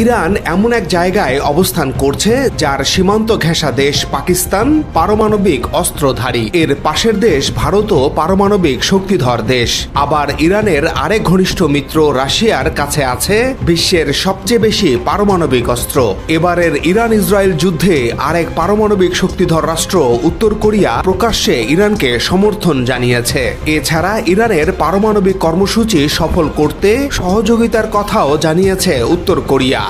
Iran এমন এক জায়গায় অবস্থান করছে যার সীমান্ত ঘেঁষা দেশ পাকিস্তান পারমাণবিক অস্ত্রধারী। এর পাশের দেশ ভারতও পারমাণবিক শক্তিধর দেশ। আবার ইরানের আরেক ঘনিষ্ঠ মিত্র রাশিয়ার কাছে আছে বিশ্বের সবচেয়ে বেশি পারমাণবিক অস্ত্র। এবারের ইরান ইসরায়েল যুদ্ধে আরেক পারমাণবিক শক্তিধর রাষ্ট্র উত্তর কোরিয়া প্রকাশ্যে ইরানকে সমর্থন জানিয়েছে। এছাড়া ইরানের পারমাণবিক কর্মসূচি সফল করতে সহযোগিতার কথাও জানিয়েছে উত্তর কোরিয়া।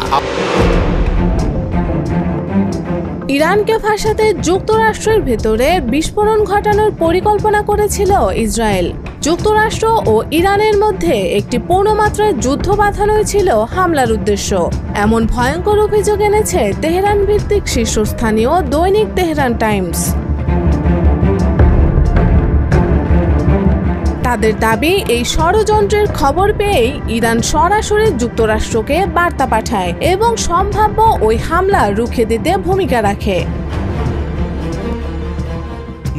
ইরানকে ফাঁসাতে যুক্তরাষ্ট্রের ভেতরে বিস্ফোরণ ঘটানোর পরিকল্পনা করেছিল ইসরায়েল। যুক্তরাষ্ট্র ও ইরানের মধ্যে একটি পূর্ণমাত্রায় যুদ্ধ বাঁধানোই ছিল হামলার উদ্দেশ্য। এমন ভয়ঙ্কর অভিযোগ এনেছে তেহরান ভিত্তিক শীর্ষস্থানীয় দৈনিক তেহরান টাইমস। তাদের দাবি, এই ষড়যন্ত্রের খবর পেয়েই ইরান সরাসরি যুক্তরাষ্ট্রকে বার্তা পাঠায় এবং সম্ভাব্য ওই হামলা রুখে দিতে ভূমিকা রাখে।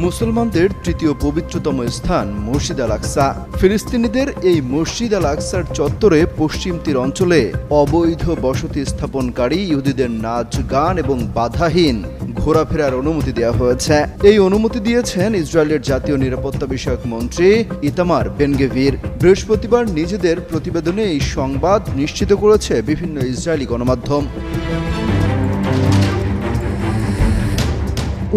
মুসলমানদের তৃতীয় পবিত্রতম স্থান মসজিদ আল আকসা ফিলিস্তিনিদের এই মসজিদ আল আকসার চত্বরে পশ্চিম তীর অঞ্চলে অবৈধ বসতি স্থাপনকারী ইহুদিদের নাচ, গান এবং বাধাহীন। ঘোরাফেরার অনুমতি দেওয়া হয়েছে। এই অনুমতি দিয়েছেন ইসরায়েলের জাতীয় নিরাপত্তা বিষয়ক মন্ত্রী ইতামার বেনগেভির। বৃহস্পতিবার নিজেদের প্রতিবেদনে এই সংবাদ নিশ্চিত করেছে বিভিন্ন ইসরায়েলি গণমাধ্যম।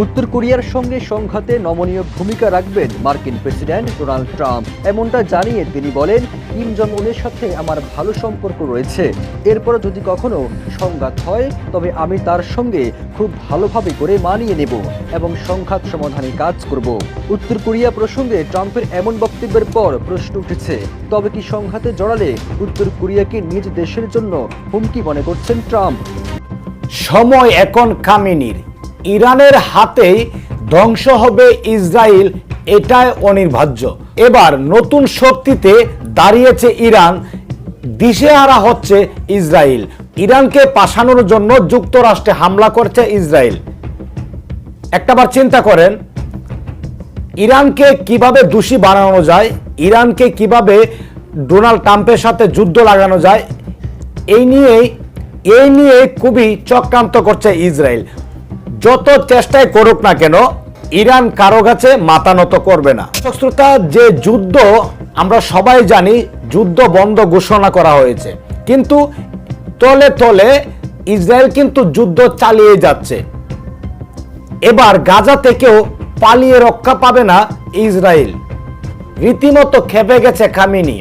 উত্তর কোরিয়ার সঙ্গে সংঘাতে নমনীয় ভূমিকা রাখবেন মার্কিন প্রেসিডেন্ট ডোনাল্ড ট্রাম্প। এমনটা জানিয়ে তিনি বলেন কিম জং উনের সাথে আমার ভালো সম্পর্ক রয়েছে। এরপর যদি কখনো সংঘাত হয়, তবে আমি তার সঙ্গে খুব ভালোভাবে করে মানিয়ে নেব এবং সংঘাত সমাধানে কাজ করব। উত্তর কোরিয়া প্রসঙ্গে ট্রাম্পের এমন বক্তব্যের পর প্রশ্ন উঠেছে, তবে কি সংঘাতে জড়ালে উত্তর কোরিয়াকে নিজ দেশের জন্য হুমকি মনে করছেন ট্রাম্প? সময় এখন কামিনীর। ইরানের হাতেই ধ্বংস হবে ইসরায়েল, এটাই অনির্বাহ্য এবার নতুন শক্তিতে দাঁড়িয়েছে ইরান, দিশেহারা হচ্ছে ইসরায়েল। ইরানকে পাশানোর জন্য যুক্তরাষ্ট্রে হামলা করছে ইসরায়েল। একটাবার চিন্তা করেন, ইরানকে কীভাবে দোষী বানানো যায়, ইরানকে কীভাবে ডোনাল্ড ট্রাম্পের সাথে যুদ্ধ লাগানো যায়, এই নিয়েই, এই নিয়ে খুবই চক্রান্ত করছে ইসরায়েল। যত চেষ্টাই করুক না কেন, ইরান কারও কাছে মাতানত করবে না। শ্রোতা যে যুদ্ধ আমরা সবাই জানি যুদ্ধ বন্ধ ঘোষণা করা হয়েছে। কিন্তু তলে তলে ইসরায়েল কিন্তু যুদ্ধ চালিয়ে যাচ্ছে। এবার গাজা থেকেও পালিয়ে রক্ষা পাবে না ইসরায়েল। রীতিমতো খেপে গেছে খামিনি।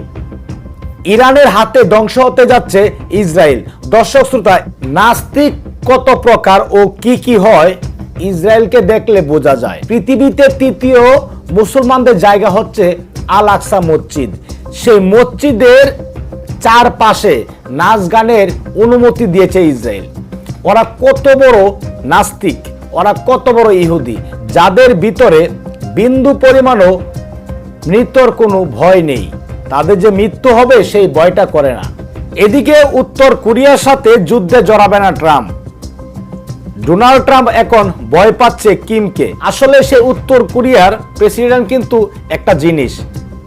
ইরানের হাতে ধ্বংস হতে যাচ্ছে ইসরায়েল। দর্শক শ্রোতা, নাস্তিক কত প্রকার ও কি কি হয়, ইসরায়েলকে দেখলে বোঝা যায়। পৃথিবীতে তৃতীয় মুসলমানদের জায়গা হচ্ছে আল আকসা মসজিদ। সেই মসজিদের চারপাশে নাচ গানের অনুমতি দিয়েছে ইসরায়েল। ওরা কত বড় নাস্তিক, ওরা কত বড় ইহুদি, যাদের ভিতরে বিন্দু পরিমাণও মৃত্যুর কোনো ভয় নেই। তাদের যে মৃত্যু হবে সেই ভয়টা করে না। এদিকে উত্তর কোরিয়ার সাথে যুদ্ধে জড়াবে না ট্রাম্প। ডোনাল্ড ট্রাম্প এখন ভয় পাচ্ছে কিমকে। আসলে সে উত্তর কোরিয়ার প্রেসিডেন্ট কিন্তু একটা জিনিস,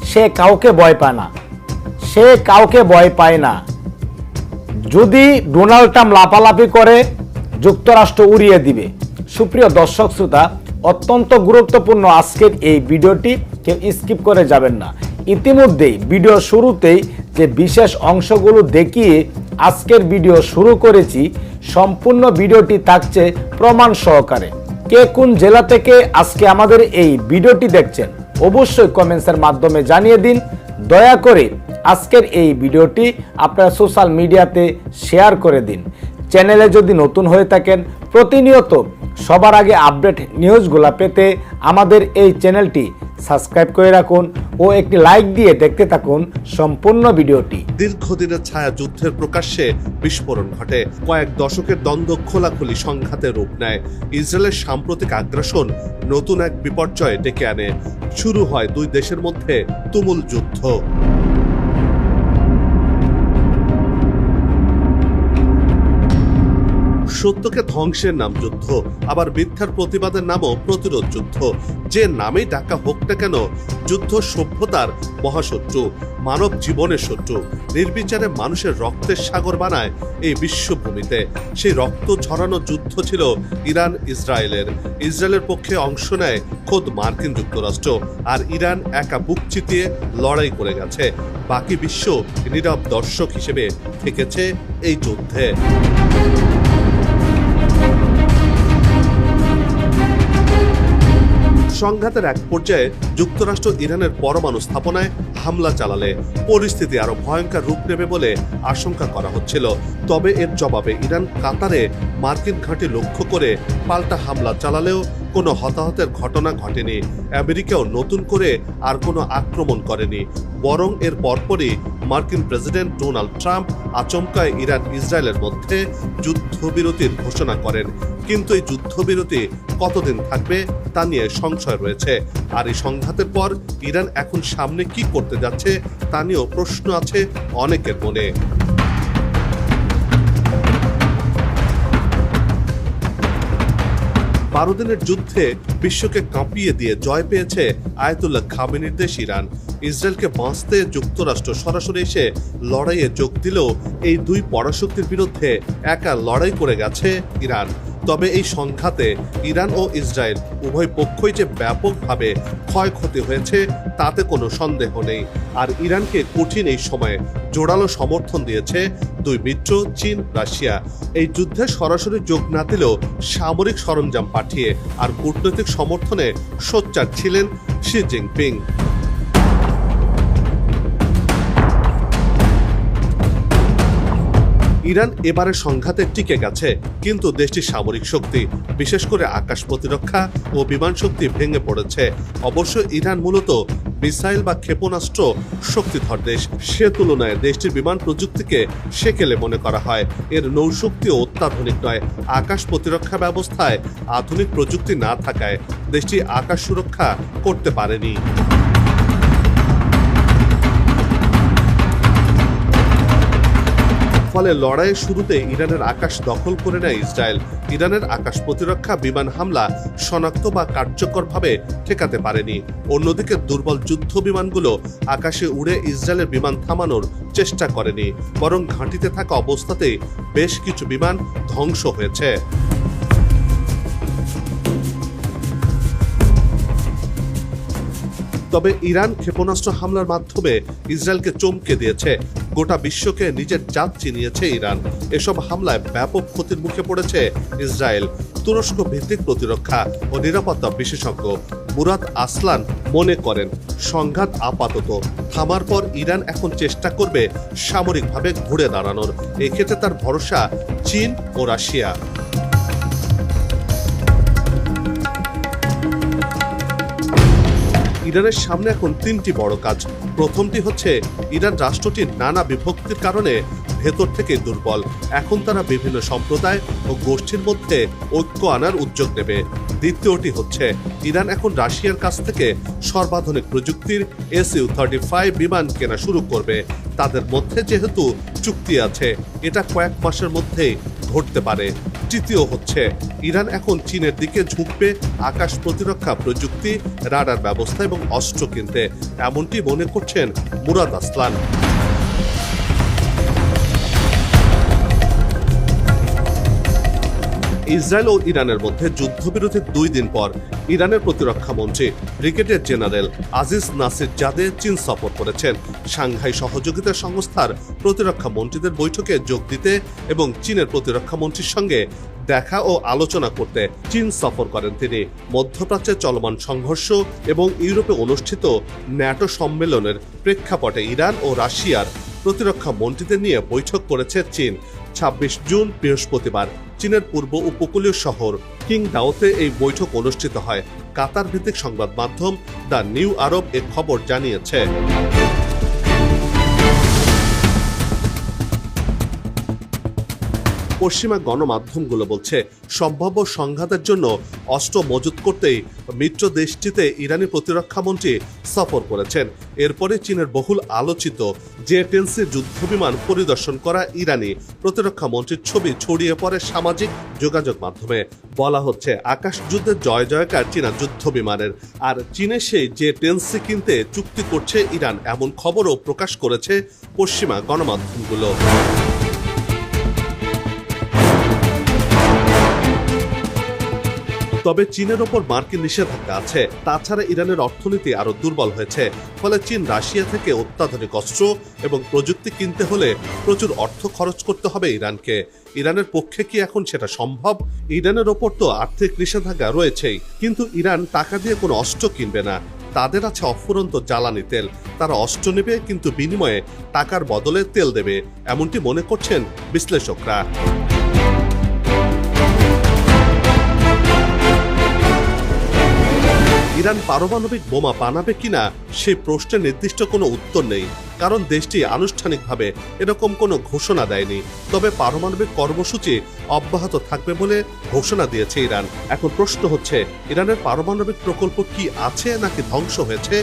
সে কাউকে ভয় পায় না। সে কাউকে ভয় পায় না। যদি ডোনাল্ড ট্রাম্প লাফালাফি করে, যুক্তরাষ্ট্র উড়িয়ে দিবে। সুপ্রিয় দর্শক শ্রোতা, অত্যন্ত গুরুত্বপূর্ণ আজকের এই ভিডিওটি, কেউ স্কিপ করে যাবেন না। ইতিমধ্যেই ভিডিও শুরুতেই যে বিশেষ অংশগুলো দেখিয়ে আজকের ভিডিও শুরু করেছি সম্পূর্ণ ভিডিওটি থাকছে প্রমাণ সহকারে। কে কোন জেলা থেকে আজকে আমাদের এই ভিডিওটি দেখছেন, অবশ্যই কমেন্টসের মাধ্যমে জানিয়ে দিন। দয়া করে আজকের এই ভিডিওটি আপনারা সোশ্যাল মিডিয়াতে শেয়ার করে দিন। চ্যানেলে যদি নতুন হয়ে থাকেন, প্রতিনিয়ত সবার আগে আপডেট নিউজগুলো পেতে আমাদের এই চ্যানেলটি সাবস্ক্রাইব করে রাখুন ও একটি লাইক দিয়ে দেখতে থাকুন সম্পূর্ণ ভিডিওটি। দীর্ঘদিনের ছায়া যুদ্ধের প্রকাশ্যে বিস্ফোরণ ঘটে। কয়েক দশকের দ্বন্দ্ব খোলাখুলি সংঘাতে রূপ নেয়। ইসরায়েলের সাম্প্রতিক আগ্রাসন নতুন এক বিপর্যয় ডেকে আনে। শুরু হয় দুই দেশের মধ্যে তুমুল যুদ্ধ। সত্যকে ধ্বংসের নাম যুদ্ধ, আবার মিথ্যার প্রতিবাদের নামও প্রতিরোধ যুদ্ধ। যে নামেই ডাকা হোক না কেন, যুদ্ধ সভ্যতার মহাশত্রু, মানব জীবনের শত্রু। নির্বিচারে মানুষের রক্তের সাগর বানায় এই বিশ্বভূমিতে। সেই রক্ত ঝরানো যুদ্ধ ছিল ইরান, ইসরায়েলের। ইসরায়েলের পক্ষে অংশ নেয় খোদ মার্কিন যুক্তরাষ্ট্র, আর ইরান একা বুক চিতিয়ে লড়াই করে গেছে। বাকি বিশ্ব নীরব দর্শক হিসেবে থেকেছে এই যুদ্ধে। সংঘাতের এক পর্যায়ে যুক্তরাষ্ট্র ইরানের পরমাণু স্থাপনায় হামলা চালালে পরিস্থিতি আরও ভয়ঙ্কর রূপ নেবে বলে আশঙ্কা করা হচ্ছিল। তবে এর জবাবে ইরান কাতারে মার্কিন ঘাঁটি লক্ষ্য করে পাল্টা হামলা চালালেও কোনো হতাহতের ঘটনা ঘটেনি। আমেরিকাও নতুন করে আর কোনো আক্রমণ করেনি। বরং এর পরপরই মার্কিন প্রেসিডেন্ট ডোনাল্ড ট্রাম্প আচমকায় ইরান ইসরায়েলের মধ্যে যুদ্ধবিরতির ঘোষণা করেন। কিন্তু এই যুদ্ধবিরতি কতদিন থাকবে তা নিয়ে সংশয় রয়েছে। আর এই সংঘাতের পর ইরান এখন সামনে কি করতে যাচ্ছে তা নিয়েও প্রশ্ন আছে অনেকের মনে। বারো দিনের যুদ্ধে বিশ্বকে কাঁপিয়ে দিয়ে জয় পেয়েছে আয়তুল্লাহ খামেনির দেশ ইরান। ইসরায়েলকে বাঁচতে যুক্তরাষ্ট্র সরাসরি এসে লড়াইয়ে যোগ দিলেও এই দুই পরাশক্তির বিরুদ্ধে একা লড়াই করে গেছে ইরান। তবে এই সংঘাতে ইরান ও ইসরায়েল উভয় পক্ষই যে ব্যাপকভাবে ক্ষয়ক্ষতি হয়েছে, তাতে কোনো সন্দেহ নেই। আর ইরানকে কঠিন এই সময়ে জোরালো সমর্থন দিয়েছে দুই মিত্র, চীন, রাশিয়া। এই যুদ্ধে সরাসরি যোগ না দিলেও সামরিক সরঞ্জাম পাঠিয়ে আর কূটনৈতিক সমর্থনে সোচ্চার ছিলেন শি জিনপিং। ইরান এবারে সংঘাতে টিকে গেছে, কিন্তু দেশটির সামরিক শক্তি, বিশেষ করে আকাশ প্রতিরক্ষা ও বিমান শক্তি ভেঙে পড়েছে। অবশ্য ইরান মূলত মিসাইল বা ক্ষেপণাস্ত্র শক্তিধর দেশ। সে তুলনায় দেশটির বিমান প্রযুক্তিকে সেকেলে মনে করা হয়। এর নৌশক্তিও অত্যাধুনিক নয়। আকাশ প্রতিরক্ষা ব্যবস্থায় আধুনিক প্রযুক্তি না থাকায় দেশটি আকাশ সুরক্ষা করতে পারেনি। ফলে লড়াইয়ের শুরুতে ইরানের আকাশ দখল করে নেয় ইসরায়েল। ইরানের আকাশ প্রতিরক্ষা বিমান হামলা শনাক্ত বা কার্যকরভাবে ঠেকাতে পারেনি। অন্যদিকে দুর্বল যুদ্ধ বিমানগুলো আকাশে উড়ে ইসরায়েলের বিমান থামানোর চেষ্টা করেনি। বরং ঘাঁটিতে থাকা অবস্থাতেই বেশ কিছু বিমান ধ্বংস হয়েছে। তবে ইরান ক্ষেপণাস্ত্র হামলার মাধ্যমে ইসরায়েলকে চমকে দিয়েছে। গোটা বিশ্বকে নিজের জাত চিনিয়েছে ইরান। এসব হামলায় ব্যাপক ক্ষতির মুখে পড়েছে ইসরায়েল। তুরস্ক ভিত্তিক প্রতিরক্ষা ও নিরাপত্তা বিশেষজ্ঞ মুরাদ আসলান মনে করেন, সংঘাত আপাতত। থামার পর ইরান এখন চেষ্টা করবে সামরিকভাবে ঘুরে দাঁড়ানোর। এক্ষেত্রে তার ভরসা চীন ও রাশিয়া। ইরানের সামনে এখন তিনটি বড় কাজ। প্রথমটি হচ্ছে, ইরান রাষ্ট্রটির নানা বিভক্তির কারণে ভেতর থেকে দুর্বল। এখন তারা বিভিন্ন সম্প্রদায় ও গোষ্ঠীর মধ্যে ঐক্য আনার উদ্যোগ নেবে। দ্বিতীয়টি হচ্ছে, ইরান এখন রাশিয়ার কাছ থেকে সর্বাধুনিক প্রযুক্তির এস ইউ থার্টি ফাইভ বিমান কেনা শুরু করবে। তাদের মধ্যে যেহেতু চুক্তি আছে, এটা কয়েক মাসের মধ্যেই ঘটতে পারে। তৃতীয় হচ্ছে, ইরান এখন চীনের দিকে ঝুঁকবে আকাশ প্রতিরক্ষা প্রযুক্তি, রাডার ব্যবস্থা এবং অস্ত্র কিনতে। এমনটি মনে করছেন মুরাদ আসলান। ইসরায়েল ও ইরানের মধ্যে যুদ্ধবিরতির দুই দিন পর ইরানের প্রতিরক্ষা মন্ত্রী brigadier general Aziz Nasirzadeh চীন সফর করেছেন। সাংহাই সহযোগিতা সংস্থার প্রতিরক্ষা মন্ত্রীদের বৈঠকে যোগ দিতে এবং চীনের প্রতিরক্ষা মন্ত্রীর সঙ্গে দেখা ও আলোচনা করতে চীন সফর করেন তিনি। মধ্যপ্রাচ্যে চলমান সংঘর্ষ এবং ইউরোপে অনুষ্ঠিত ন্যাটো সম্মেলনের প্রেক্ষাপটে ইরান ও রাশিয়ার প্রতিরক্ষা মন্ত্রীদের নিয়ে বৈঠক করেছে চীন। ছাব্বিশ জুন, বৃহস্পতিবার, চীনের পূর্ব উপকূলীয় শহর কিং দাওতে এই বৈঠক অনুষ্ঠিত হয়। কাতার ভিত্তিক সংবাদ মাধ্যম দ্য নিউ আরব এ খবর জানিয়েছে। পশ্চিমা গণমাধ্যমগুলো বলছে, সম্ভাব্য সংঘাতের জন্য অস্ত্র মজুত করতেই মিত্র দেশটিতে ইরানি প্রতিরক্ষামন্ত্রী সফর করেছেন। এরপরে চীনের বহুল আলোচিত জে টেন্সি যুদ্ধবিমান পরিদর্শন করা ইরানি প্রতিরক্ষামন্ত্রীর ছবি ছড়িয়ে পড়ে সামাজিক যোগাযোগ মাধ্যমে। বলা হচ্ছে আকাশ যুদ্ধের জয় জয়কার চীনা যুদ্ধ বিমানের আর চীনে সেই যে টেন্সি কিনতে চুক্তি করছে ইরান, এমন খবরও প্রকাশ করেছে পশ্চিমা গণমাধ্যমগুলো। তবে চীনের ওপর মার্কিন নিষেধাজ্ঞা আছে। তাছাড়া ইরানের অর্থনীতি আরও দুর্বল হয়েছে। ফলে চীন রাশিয়া থেকে অত্যাধুনিক অস্ত্র এবং প্রযুক্তি কিনতে হলে প্রচুর অর্থ খরচ করতে হবে ইরানকে। ইরানের পক্ষে কি এখন সেটা সম্ভব? ইরানের ওপর তো আর্থিক নিষেধাজ্ঞা রয়েছেই। কিন্তু ইরান টাকা দিয়ে কোনো অস্ত্র কিনবে না। তাদের আছে অফুরন্ত জ্বালানি তেল। তারা অস্ত্র নেবে, কিন্তু বিনিময়ে টাকার বদলে তেল দেবে, এমনটি মনে করছেন বিশ্লেষকরা। ইরান পারমাণবিক বোমা বানাবে কিনা সে প্রশ্নে নির্দিষ্ট কোনো উত্তর নেই, কারণ দেশটি আনুষ্ঠানিকভাবে এরকম কোনো ঘোষণা দেয়নি। তবে পারমাণবিক কর্মসূচি অব্যাহত থাকবে বলে ঘোষণা দিয়েছে ইরান। এখন প্রশ্ন হচ্ছে, ইরানের পারমাণবিক প্রকল্প কি আছে নাকি ধ্বংস হয়েছে?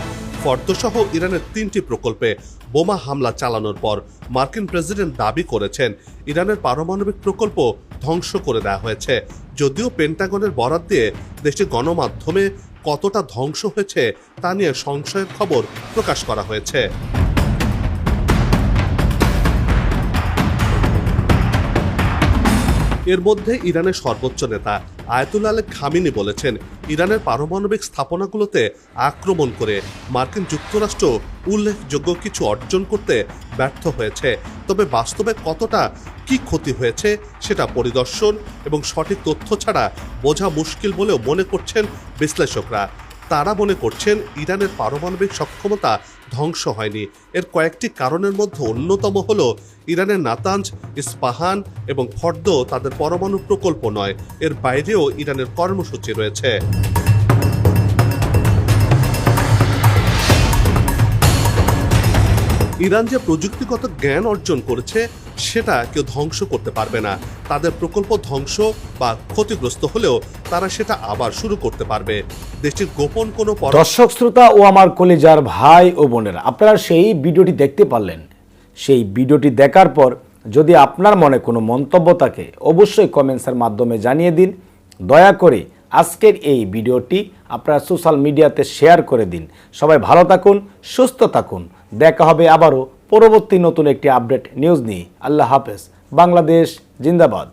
ফর্দসহ ইরানের তিনটি প্রকল্পে বোমা হামলা চালানোর পর মার্কিন প্রেসিডেন্ট দাবি করেছেন, ইরানের পারমাণবিক প্রকল্প ধ্বংস করে দেওয়া হয়েছে। যদিও পেন্টাগনের বরাত দিয়ে দেশটির গণমাধ্যমে কতটা ধ্বংস হয়েছে তা নিয়ে সংশয়ের খবর প্রকাশ করা হয়েছে। এর মধ্যে ইরানের সর্বোচ্চ নেতা আয়াতুল্লাহ আলী খামিনি বলেছেন, ইরানের পারমাণবিক স্থাপনাগুলোতে আক্রমণ করে মার্কিন যুক্তরাষ্ট্র উল্লেখযোগ্য কিছু অর্জন করতে ব্যর্থ হয়েছে। তবে বাস্তবে কতটা কি ক্ষতি হয়েছে সেটা পরিদর্শন এবং সঠিক তথ্য ছাড়া বোঝা মুশকিল বলেও মনে করছেন বিশ্লেষকরা। তারা মনে করছেন, ইরানের পারমাণবিক সক্ষমতা ধ্বংস হয়নি। এর কয়েকটি কারণের মধ্যে অন্যতম হল ইরানের নাতাঞ্জ, ইস্পাহান এবং ফর্দ তাদের পরমাণু প্রকল্প নয়। এর বাইরেও ইরানের কর্মসূচি রয়েছে। ইরান যে প্রযুক্তিগত জ্ঞান অর্জন করেছে সেটা কেউ ধ্বংস করতে পারবে না। তাদের প্রকল্প ধ্বংস বা ক্ষতিগ্রস্ত হলেও তারা সেটা আবার শুরু করতে পারবে। দেশটির গোপন কোনো দর্শক, শ্রোতা ও আমার কলিজার ভাই ও বোনেরা, আপনারা সেই ভিডিওটি দেখতে পারলেন। সেই ভিডিওটি দেখার পর যদি আপনার মনে কোনো মন্তব্য থাকে, অবশ্যই কমেন্টসের মাধ্যমে জানিয়ে দিন। দয়া করে আজকের এই ভিডিওটি আপনারা সোশ্যাল মিডিয়াতে শেয়ার করে দিন। সবাই ভালো থাকুন, সুস্থ থাকুন। দেখা হবে আবারও পরবর্তী নতুন একটি আপডেট নিউজ নিয়ে। আল্লাহ হাফেজ। বাংলাদেশ জিন্দাবাদ।